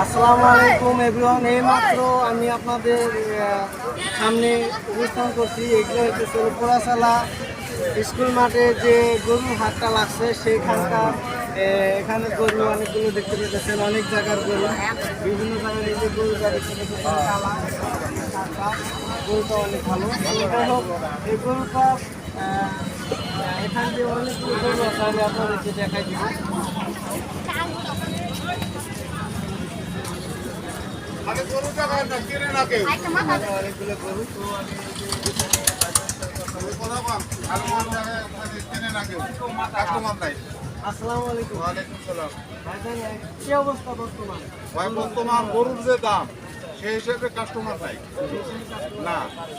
আসসালামু আলাইকুম এভরিওয়ান এইমাত্র আমি আপনাদের সামনে অবস্থান করছি। এগুলো হচ্ছে পোড়াশালা স্কুল মাঠে যে গরু হাটটা লাগছে সেইখানকার আহ, এখানে গরু অনেকগুলো দেখতে পেতেছেন অনেক জায়গার গরু। বিভিন্ন জায়গার এই যে গরু গরুটা অনেক ভালো। এই গরুটা এখান দিয়ে অনেকগুলো গরু আছে আমি আপনাদেরকে দেখাই দিব বর্তমান? গরুর যে দাম সেই হিসেবে কাস্টমার নাই। না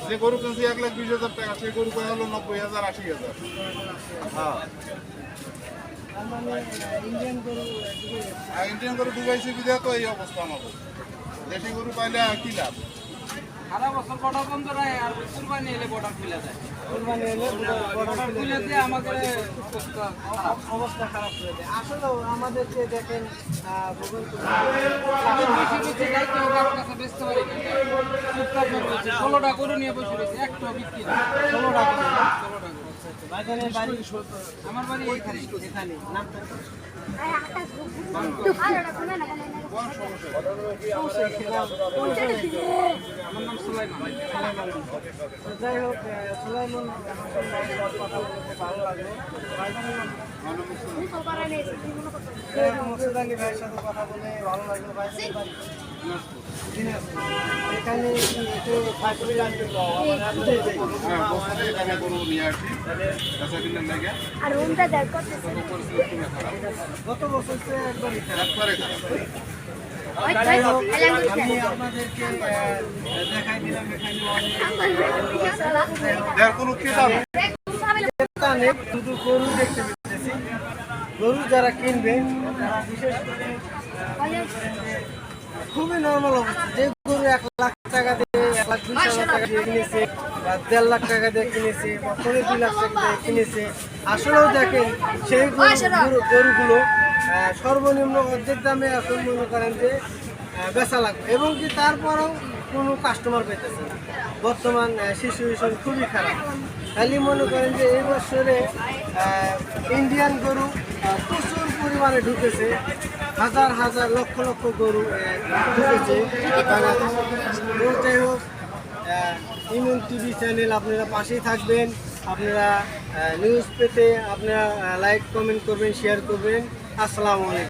যে গরু কিনছি এক লাখ বিশ হাজার টাকা সেই গরু হলো নব্বই হাজার আশি হাজার। হ্যাঁ। মানে ইন্ডিয়ান গরু ডুবাইছে বিধে তো এই অবস্থা আমাদের। দেশি গরু পাইলে কি লাভ সারা বছর বর্ডার বন্ধ রায় আর কুরবানি এলে বর্ডার খুলে যায় কুরবানি এলে বর্ডার খুলে দিয়ে আমাদের অবস্থা খারাপ। অবস্থা খারাপ হয়ে যায় আসলেও আমাদের যে দেখেন ভূগোল কাছে বেচতে পারি ষোলোটা গরু নিয়ে বসে রয়েছে একটা বিক্রি না। ষোলো টাকা ষোলো টাকা ভাইজানের বাড়ি আমার বাড়ি এখানে নামটা তো যাই হোক সুলাইমান ভালো লাগল ভাইজানের ভাইয়ের সাথে কথা বলে ভালো লাগল এখানে একটু লাগবে হ্যাঁ করতেছে গত বছর একবারে খারাপ ওই যাই হোক, আলাদা আমি আপনাদেরকে দেখাই দিলাম এখানে কোনো ক্রেতা নেই, শুধু গরু দেখতে পেতেছি। গরু যারা কিনবে তারা বিশেষ করে খুবই নর্মাল অবস্থা। যে গরু এক লাখ টাকা দিয়ে এক লাখ হাজার টাকা দিয়ে কিনেছে বা দেড় লাখ টাকা দিয়ে কিনেছে বা পনেরো দুই লাখ টাকা দিয়ে কিনেছে আসলেও দেখেন সেই গরু গরু- গরুগুলো সর্বনিম্ন অর্ধেক দামে এখন মনে করেন যে বেচা লাগবে। এবং কি তারপরেও কোনো কাস্টমার পেতেছে না। বর্তমান সিচুয়েশন খুবই খারাপ। খালি মনে করেন যে এই বছরে ইন্ডিয়ান গরু প্রচুর পরিমাণে ঢুকেছে। হাজার হাজার, লক্ষ লক্ষ গরু ঢুকেছে। যাই হোক ইমন টিভি চ্যানেল আপনারা পাশেই থাকবেন। আপনারা নিউজ পেতে আপনারা লাইক কমেন্ট করবেন শেয়ার করবেন। আসসালামু আলাইকুম।